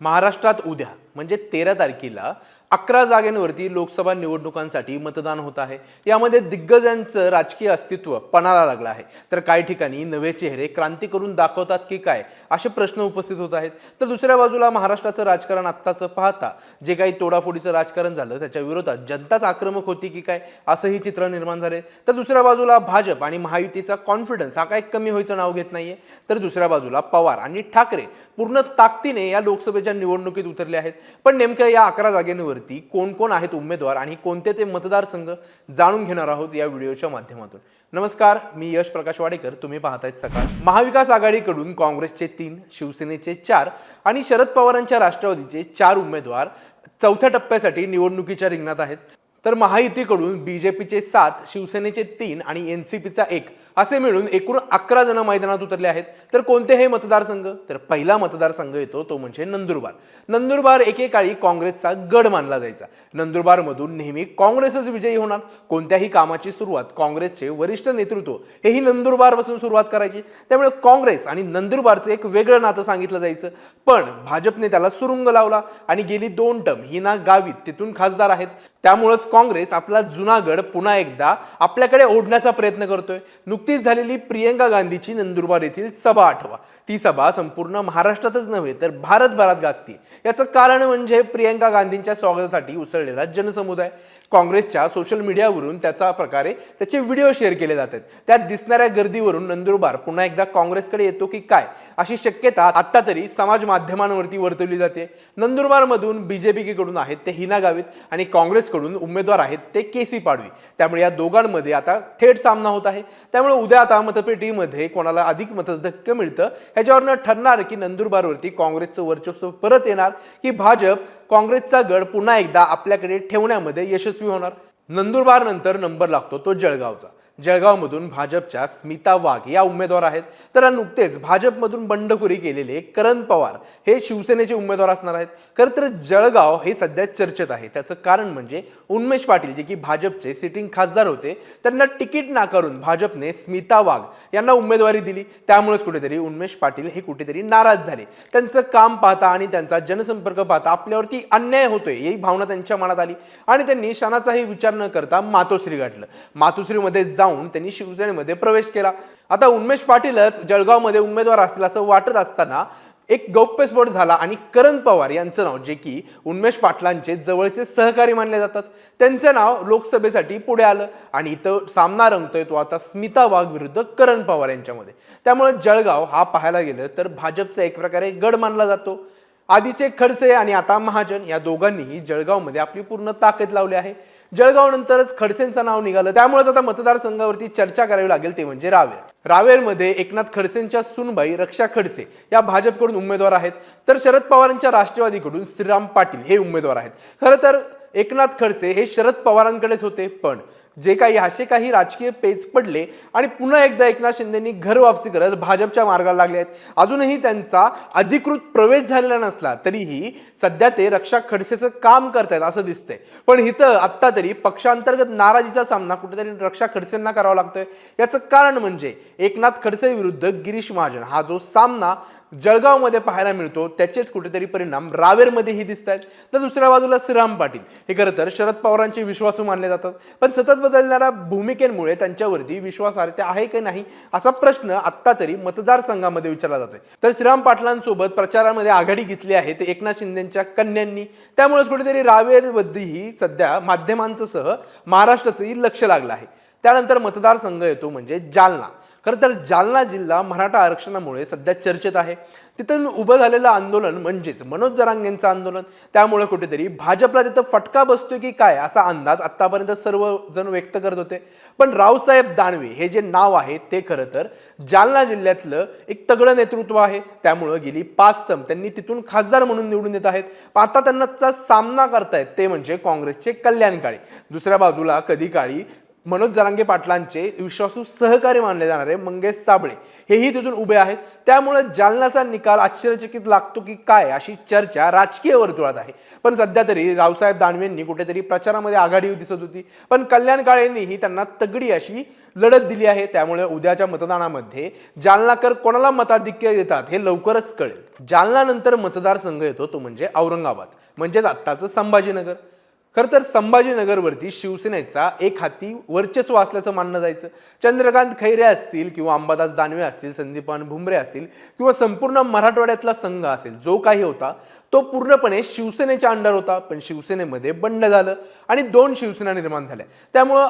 महाराष्ट्रात उद्या म्हणजे तेरा तारखेला अकरा जागेंवरती लोकसभा निवडणुकांसाठी मतदान होत आहे. यामध्ये दिग्गजांचं राजकीय अस्तित्व पणाला लागलं आहे. तर काही ठिकाणी नवे चेहरे क्रांती करून दाखवतात की काय असे प्रश्न उपस्थित होत आहेत. तर दुसऱ्या बाजूला महाराष्ट्राचं राजकारण आत्ताचं पाहता जे काही तोडाफोडीचं राजकारण झालं त्याच्या विरोधात जनताच आक्रमक होती की काय असंही चित्र निर्माण झाले. तर दुसऱ्या बाजूला भाजप आणि महायुतीचा कॉन्फिडन्स हा काय कमी व्हायचं नाव घेत नाहीये. तर दुसऱ्या बाजूला पवार आणि ठाकरे पूर्ण ताकदीने या लोकसभेच्या निवडणुकीत उतरले आहेत. पण नेमक्या या अकरा जागेंवरती कोण कोण आहेत उमेदवार आणि कोणते ते मतदारसंघ जाणून घेणार आहोत या व्हिडिओच्या माध्यमातून. नमस्कार मी यश प्रकाश वाडेकर. तुम्ही पाहतायत सकाळ. महाविकास आघाडीकडून काँग्रेसचे तीन शिवसेनेचे चार आणि शरद पवारांच्या राष्ट्रवादीचे चार उमेदवार चौथ्या टप्प्यासाठी निवडणुकीच्या रिंगणात आहेत. तर महायुतीकडून बीजेपीचे सात शिवसेनेचे तीन आणि एन सी पीचा एक असे मिळून एकूण अकरा जण मैदानात उतरले आहेत. तर कोणते हे मतदारसंघ? तर पहिला मतदारसंघ येतो तो म्हणजे नंदुरबार. नंदुरबार एकेकाळी काँग्रेसचा गड मानला जायचा. नंदुरबारमधून नेहमी काँग्रेसच विजयी होणार. कोणत्याही कामाची सुरुवात काँग्रेसचे वरिष्ठ नेतृत्व हेही नंदुरबारपासून सुरुवात करायची. त्यामुळे काँग्रेस आणि नंदुरबारचं एक वेगळं नातं सांगितलं जायचं. पण भाजपने त्याला सुरुंग लावला आणि गेली दोन टर्म. हिना गावित तिथून खासदार आहेत. त्यामुळंच काँग्रेस आपला जुना गड पुन्हा एकदा आपल्याकडे ओढण्याचा प्रयत्न करतोय. नुकतीच झालेली प्रियंका गांधीची नंदुरबार येथील सभा आठवा. ती सभा संपूर्ण महाराष्ट्रातच नव्हे तर भारतभरात गाजते. याचं कारण म्हणजे प्रियंका गांधींच्या स्वागतासाठी उसळलेला जनसमुदाय. काँग्रेसच्या सोशल मीडियावरून त्याचा प्रकारे त्याचे व्हिडिओ शेअर केले जातात. त्यात दिसणाऱ्या गर्दीवरून नंदुरबार पुन्हा एकदा काँग्रेसकडे येतो की काय? अशी शक्यता आत्ता तरी समाज माध्यमांवरती वर्तवली जाते. नंदुरबारमधून बीजेपीकडून आहेत ते हिना गावित आणि काँग्रेसकडून उमेदवार आहेत ते केसी पाडवी. त्यामुळे या दोघांमध्ये आता थेट सामना होत आहे. त्यामुळे उद्या आता मतपेटीमध्ये कोणाला अधिक मतधक्क मिळतं ह्याच्यावरनं ठरणार की नंदुरबारवरती काँग्रेसचं वर्चस्व परत येणार की भाजप काँग्रेसचा गड पुन्हा एकदा आपल्याकडे ठेवण्यामध्ये यशस्वी होणार. नंदुरबार नंतर नंबर लागतो तो जळगावचा. जळगावमधून भाजपच्या स्मिता वाघ या उमेदवार आहेत. तर नुकतेच भाजपमधून बंडखोरी केलेले करण पवार हे शिवसेनेचे उमेदवार असणार आहेत. खरं तर जळगाव हे सध्या चर्चेत आहे. त्याचं कारण म्हणजे उन्मेश पाटील जे की भाजपचे सिटिंग खासदार होते त्यांना तिकीट नाकारून भाजपने स्मिता वाघ यांना उमेदवारी दिली. त्यामुळेच कुठेतरी उन्मेश पाटील हे कुठेतरी नाराज झाले. त्यांचं काम पाहता आणि त्यांचा जनसंपर्क पाहता आपल्यावरती अन्याय होतोय ही भावना त्यांच्या मनात आली. आणि त्यांनी क्षणाचाही विचार न करता मातोश्री गाठलं. मातोश्रीमध्ये जाऊन त्यांनी शिवसेनेमध्ये प्रवेश केला. आता उन्मेष पाटीलच जळगावमध्ये उमेदवार असतील असं वाटत असताना एक गौप्यस्फोट झाला आणि करण पवार यांचं नाव जे की उन्मेष पाटलांचे जवळचे सहकारी मानले जातात. त्यांचं नाव लोकसभेसाठी पुढे आलं आणि इथं सामना रंगतोय तो आता स्मिता वाघ विरुद्ध करण पवार यांच्यामध्ये. त्यामुळे जळगाव हा पाहायला गेलं तर भाजपचा एक प्रकारे गड मानला जातो. आधीचे खडसे आणि आता महाजन या दोघांनीही जळगावमध्ये आपली पूर्ण ताकद लावली आहे. जळगाव नंतरच खडसेंचं नाव निघालं. त्यामुळेच आता मतदारसंघावरती चर्चा करावी लागेल ते म्हणजे रावेर. रावेरमध्ये एकनाथ खडसेंच्या सुनबाई रक्षा खडसे या भाजपकडून उमेदवार आहेत. तर शरद पवारांच्या राष्ट्रवादीकडून श्रीराम पाटील हे उमेदवार आहेत. खरं तर एकनाथ खडसे हे शरद पवारांकडेच होते पण जे काही असे काही राजकीय पेच पडले आणि पुन्हा एकदा एकनाथ शिंदेनी घर वापसी करत भाजपच्या मार्गाला लागले आहेत. अजूनही त्यांचा अधिकृत प्रवेश झालेला नसला तरीही सध्या ते रक्षा खडसेचं काम करतायत असं दिसतंय. पण इथं आत्ता तरी पक्षांतर्गत नाराजीचा सामना कुठेतरी रक्षा खडसेंना करावा लागतोय. याचं कारण म्हणजे एकनाथ खडसे विरुद्ध गिरीश महाजन हा जो सामना जळगावमध्ये पाहायला मिळतो. त्याचेच कुठेतरी परिणाम रावेरमध्येही दिसत आहेत तर दुसऱ्या बाजूला श्रीराम पाटील. हे खरं तर शरद पवारांचे विश्वासू मानले जातात. पण सतत बदलणाऱ्या भूमिकेमुळे त्यांच्यावरती विश्वासार्हता आहे की नाही असा प्रश्न आत्ता तरी मतदारसंघामध्ये विचारला जातोय. तर श्रीराम पाटलांसोबत प्रचारामध्ये आघाडी घेतली आहे ते एकनाथ शिंदेच्या कन्यांनी. त्यामुळेच कुठेतरी रावेरमध्येही सध्या माध्यमांचं सह महाराष्ट्राचंही लक्ष लागलं आहे. त्यानंतर मतदारसंघ येतो म्हणजे जालना. खरं तर जालना जिल्हा मराठा आरक्षणामुळे सध्या चर्चेत आहे. तिथं उभं झालेलं आंदोलन म्हणजेच मनोज जरांगेंचं आंदोलन त्यामुळे कुठेतरी भाजपला तिथं फटका बसतोय की काय असा अंदाज आत्तापर्यंत सर्वजण व्यक्त करत होते. पण रावसाहेब दानवे हे जे नाव आहे ते खरं तर जालना जिल्ह्यातलं एक तगडं नेतृत्व आहे. त्यामुळं गेली पाच तम त्यांनी तिथून खासदार म्हणून निवडून येत आहेत. आता त्यांनाचा सामना करतायत ते म्हणजे काँग्रेसचे कल्याण काळे. दुसऱ्या बाजूला कधी काळी मनोज जरांगे पाटलांचे विश्वासू सहकारी मानले जाणारे मंगेश साबळे हेही तिथून उभे आहेत. त्यामुळे जालनाचा निकाल आश्चर्यचकित लागतो की काय अशी चर्चा राजकीय वर्तुळात आहे. पण सध्या तरी रावसाहेब दानवेंनी कुठेतरी प्रचारामध्ये आघाडी दिसत होती. पण कल्याण काळेंनीही त्यांना तगडी अशी लढत दिली आहे. त्यामुळे उद्याच्या मतदानामध्ये जालनाकर कोणाला मताधिक्य देतात हे लवकरच कळेल. जालनानंतर मतदारसंघ येतो तो म्हणजे औरंगाबाद. म्हणजेच आत्ताचं संभाजीनगर. खरं तर संभाजीनगरवरती शिवसेनेचा एक हाती वर्चस्व असल्याचं मानलं जायचं. चंद्रकांत खैरे असतील किंवा अंबादास दानवे असतील संदीपान भुमरे असतील किंवा संपूर्ण मराठवाड्यातला संघ असेल जो काही होता तो पूर्णपणे शिवसेनेच्या अंडर होता पण शिवसेनेमध्ये बंड झालं आणि दोन शिवसेना निर्माण झाल्या. त्यामुळं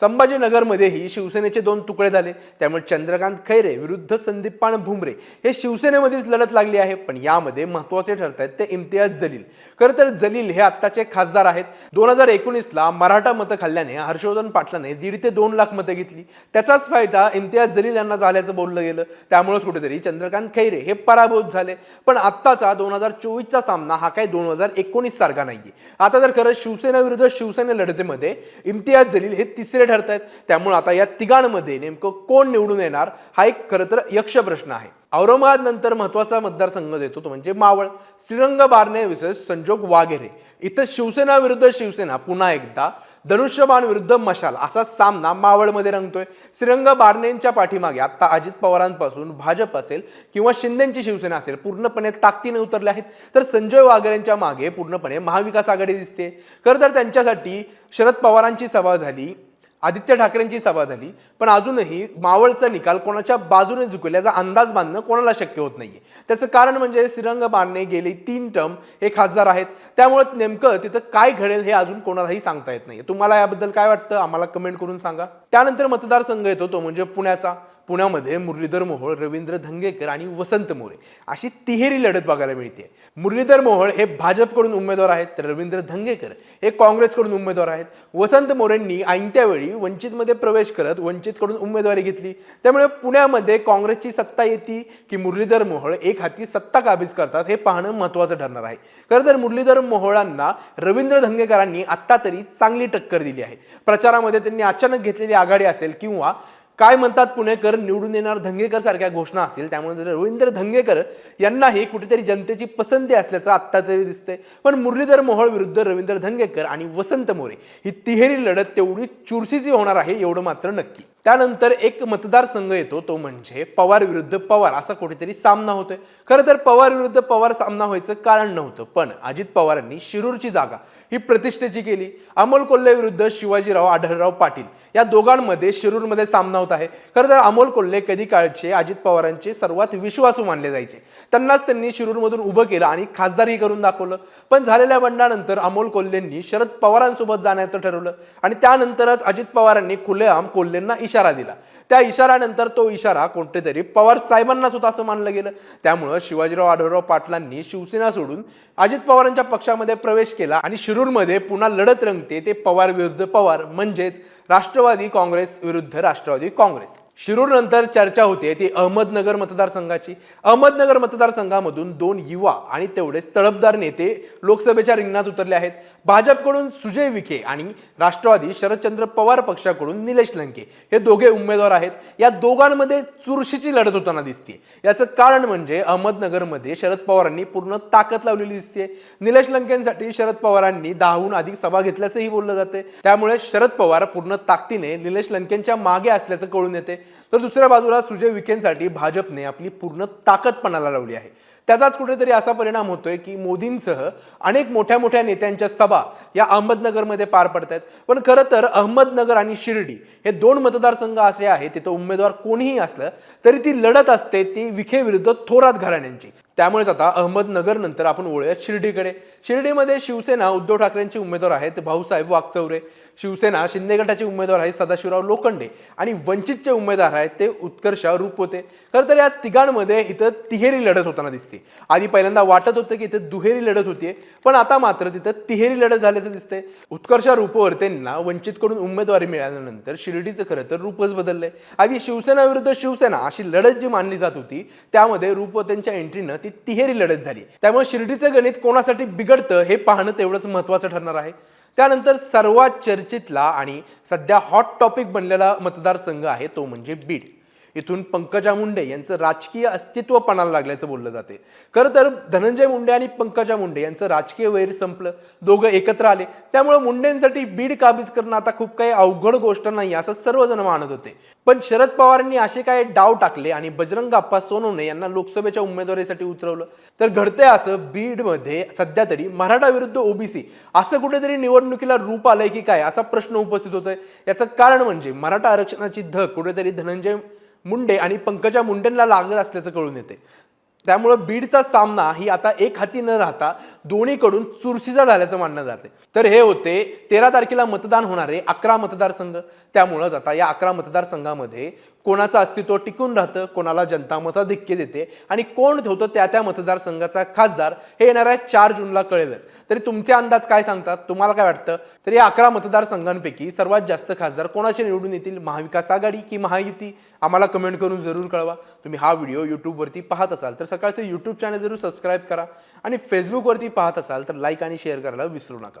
संभाजीनगरमध्येही शिवसेनेचे दोन तुकडे झाले. त्यामुळे चंद्रकांत खैरे विरुद्ध संदीपान भुमरे हे शिवसेनेमध्येच लढत लागली आहे. पण यामध्ये महत्त्वाचे ठरत आहेत ते इम्तियाज जलील. खरं तर जलील हे आत्ताचे खासदार आहेत. दोन हजार एकोणीसला मराठा मतं खाल्ल्याने हर्षवर्धन पाटलाने दीड ते दोन लाख मतं घेतली. त्याचाच फायदा इम्तियाज जलील यांना झाल्याचं बोललं गेलं. त्यामुळेच कुठेतरी चंद्रकांत खैरे हे पराभूत झाले. पण आत्ताचा दोन हजार चोवीसचा सामना हा काही दोन हजार एकोणीस सारखा नाहीये. आता जर खरं शिवसेना विरुद्ध शिवसेना लढतीमध्ये इम्तियाज जलील हे तिसरे ठरत आहेत त्यामुळे आता या तिघांमध्ये नेमकं कोण निवडून येणार हा एक खरं तर यक्ष प्रश्न आहे. औरंगाबाद नंतर महत्त्वाचा मतदारसंघ देतो तो म्हणजे मावळ. श्रीरंग बारणे विशेष संजोग वाघेरे. इथं शिवसेना विरुद्ध शिवसेना पुन्हा एकदा. धनुष्यबाण विरुद्ध मशाल असा सामना मावळमध्ये रंगतोय. श्रीरंग बारणेंच्या पाठीमागे आता अजित पवारांपासून भाजप असेल किंवा शिंदेची शिवसेना असेल पूर्णपणे ताकदीने उतरले आहेत. तर संजय वाघेरेंच्या मागे पूर्णपणे महाविकास आघाडी दिसते खरं तर त्यांच्यासाठी शरद पवारांची सभा झाली. आदित्य ठाकरेंची सभा झाली पण अजूनही मावळचा निकाल कोणाच्या बाजूने झुकेल याचा अंदाज बांधणं कोणाला शक्य होत नाहीये. त्याचं कारण म्हणजे श्रीरंग बारणे गेले तीन टर्म हे खासदार आहेत. त्यामुळे नेमकं तिथं काय घडेल हे अजून कोणालाही सांगता येत नाही तुम्हाला याबद्दल काय वाटतं? आम्हाला कमेंट करून सांगा. त्यानंतर मतदारसंघ येतो तो म्हणजे पुण्याचा. पुण्यामध्ये मुरलीधर मोहोळ रवींद्र धंगेकर आणि वसंत मोरे अशी तिहेरी लढत बघायला मिळते. मुरलीधर मोहोळ हे भाजपकडून उमेदवार आहेत तर रवींद्र धंगेकर हे काँग्रेसकडून उमेदवार आहेत. वसंत मोरेंनी ऐनत्यावेळी वंचितमध्ये प्रवेश करत वंचितकडून उमेदवारी घेतली. त्यामुळे पुण्यामध्ये काँग्रेसची सत्ता येते की मुरलीधर मोहोळ एक हाती सत्ता काबीज करतात हे पाहणं महत्त्वाचं ठरणार आहे. खरं तर मुरलीधर मोहोळांना रवींद्र धंगेकरांनी आत्ता तरी चांगली टक्कर दिली आहे. प्रचारामध्ये त्यांनी अचानक घेतलेली आघाडी असेल किंवा काय म्हणतात पुणेकर? निवडून येणार धंगेकर सारख्या घोषणा असतील. त्यामुळे रवींद्र धंगेकर यांनाही कुठेतरी जनतेची पसंती असल्याचं आत्ता तरी दिसतंय. पण मुरलीधर मोहोळ विरुद्ध रवींद्र धंगेकर आणि वसंत मोरे ही तिहेरी लढत तेवढी चुरशीची होणार आहे एवढं मात्र नक्की. त्यानंतर एक मतदारसंघ येतो तो म्हणजे पवार विरुद्ध पवार असा कुठेतरी सामना होतोय. खरं तर पवार विरुद्ध पवार सामना व्हायचं कारण नव्हतं पण अजित पवारांनी शिरूरची जागा ही प्रतिष्ठेची केली. अमोल कोल्हे विरुद्ध शिवाजीराव आढळराव पाटील या दोघांमध्ये शिरूरमध्ये सामना होत आहे. खरं तर अमोल कोल्हे कधी काळचे अजित पवारांचे सर्वात विश्वासू मानले जायचे. त्यांनाच त्यांनी शिरूरमधून उभं केलं आणि खासदारही करून दाखवलं. पण झालेल्या बंडानंतर अमोल कोल्हेंनी शरद पवारांसोबत जाण्याचं ठरवलं आणि त्यानंतरच अजित पवारांनी खुलेआम कोल्हेंना इशारा दिला. त्या इशाऱ्यानंतर तो इशारा कोणतेतरी पवार साहेबांनाच होता असं मानलं गेलं. त्यामुळं शिवाजीराव आढळराव पाटलांनी शिवसेना सोडून अजित पवारांच्या पक्षामध्ये प्रवेश केला आणि शिरूरमध्ये पुन्हा लढत रंगते ते पवार विरुद्ध पवार म्हणजेच राष्ट्रवादी काँग्रेस विरुद्ध राष्ट्रवादी काँग्रेस. शिरूर नंतर चर्चा होते ती अहमदनगर मतदारसंघाची. अहमदनगर मतदारसंघामधून दोन युवा आणि तेवढेच तळपदार नेते लोकसभेच्या रिंगणात उतरले आहेत. भाजपकडून सुजय विखे आणि राष्ट्रवादी शरदचंद्र पवार पक्षाकडून निलेश लंके हे दोघे उमेदवार आहेत. या दोघांमध्ये चुरशीची लढत होताना दिसते याचं कारण म्हणजे अहमदनगरमध्ये शरद पवारांनी पूर्ण ताकद लावलेली दिसते निलेश लंकेंसाठी शरद पवारांनी दहाहून अधिक सभा घेतल्याचंही बोललं जाते त्यामुळे शरद पवार पूर्ण ताकदीने निलेश लंकेंच्या मागे असल्याचं कळून येते तर दुसऱ्या बाजूला सुजय विखेंसाठी भाजपने आपली पूर्ण ताकद पणाला लावली आहे. त्याचाच कुठेतरी असा परिणाम होतोय की मोदींसह अनेक मोठ्या मोठ्या नेत्यांच्या सभा या अहमदनगरमध्ये पार पडत आहेत पण खरं तर अहमदनगर आणि शिर्डी हे दोन मतदारसंघ असे आहेत तिथं उमेदवार कोणीही असलं तरी ती लढत असते ती विखे विरुद्ध थोरात घराण्यांची. त्यामुळेच आता अहमदनगर नंतर आपण वळूया शिर्डीकडे. शिर्डीमध्ये शिवसेना उद्धव ठाकरेंचे उमेदवार आहेत भाऊसाहेब वागचौरे शिवसेना शिंदे गटाचे उमेदवार आहेत सदाशिवराव लोखंडे आणि वंचितचे उमेदवार आहेत ते उत्कर्ष रूप होते. खरं तर या तिघांमध्ये इथं तिहेरी लढत होताना दिसते. आधी पहिल्यांदा वाटत होतं की इथं दुहेरी लढत होतीये पण आता मात्र तिथं तिहेरी लढत झाल्याचं दिसते उत्कर्षा रूपवर्तेंना वंचितकडून उमेदवारी मिळाल्यानंतर शिर्डीचं खरं तर रूपच बदललंय. आधी शिवसेना विरुद्ध शिवसेना अशी लढत जी मानली जात होती त्यामध्ये रूपवतेंच्या एंट्रीनं ती तिहेरी लढत झाली. त्यामुळे शिर्डीचं गणित कोणासाठी बिघडतं हे पाहणं तेवढंच महत्वाचं ठरणार आहे. त्यानंतर सर्वात चर्चेतला आणि सध्या हॉट टॉपिक बनलेला मतदारसंघ आहे तो म्हणजे बीड. इथून पंकजा मुंडे यांचं राजकीय अस्तित्व पणाला लागल्याचं बोललं जाते. खरं तर धनंजय मुंडे आणि पंकजा मुंडे यांचं राजकीय वैर संपलं. दोघं एकत्र आले. त्यामुळे मुंडेंसाठी बीड काबीज करणं आता खूप काही अवघड गोष्ट नाही असं सर्वजण मानत होते. पण शरद पवारांनी असे काय डाव टाकले आणि बजरंग अप्पा सोनवणे यांना लोकसभेच्या उमेदवारीसाठी उतरवलं. तर घडतंय असं बीडमध्ये सध्या तरी मराठा विरुद्ध ओबीसी असं कुठेतरी निवडणुकीला रूप आलंय की काय असा प्रश्न उपस्थित होतोय. याचं कारण म्हणजे मराठा आरक्षणाची धग कुठेतरी धनंजय मुंडे आणि पंकजा मुंडेंना लागत असल्याचं कळून येते. त्यामुळं बीडचा सामना ही आता एक हाती न राहता दोन्हीकडून चुरशीचा झाल्याचं मानलं जाते. तर हे होते तेरा तारखेला मतदान होणारे अकरा मतदारसंघ. त्यामुळंच आता या अकरा मतदारसंघामध्ये कोणाचं अस्तित्व टिकून राहतं कोणाला जनता मताधिक्य देते आणि कोण ठेवतो त्या त्या मतदारसंघाचा खासदार हे येणाऱ्या चार जूनला कळेलच. तरी तुमचे अंदाज काय सांगतात? तुम्हाला काय वाटतं? तर या अकरा मतदारसंघांपैकी सर्वात जास्त खासदार कोणाचे निवडून येतील? महाविकास आघाडी की महायुती? आम्हाला कमेंट करून जरूर कळवा. तुम्ही हा व्हिडिओ यूट्यूबवरती पाहत असाल तर सकाळचं यूट्यूब चॅनल जरूर सबस्क्राईब करा आणि फेसबुकवरती पाहत असाल तर लाईक आणि शेअर करायला विसरू नका.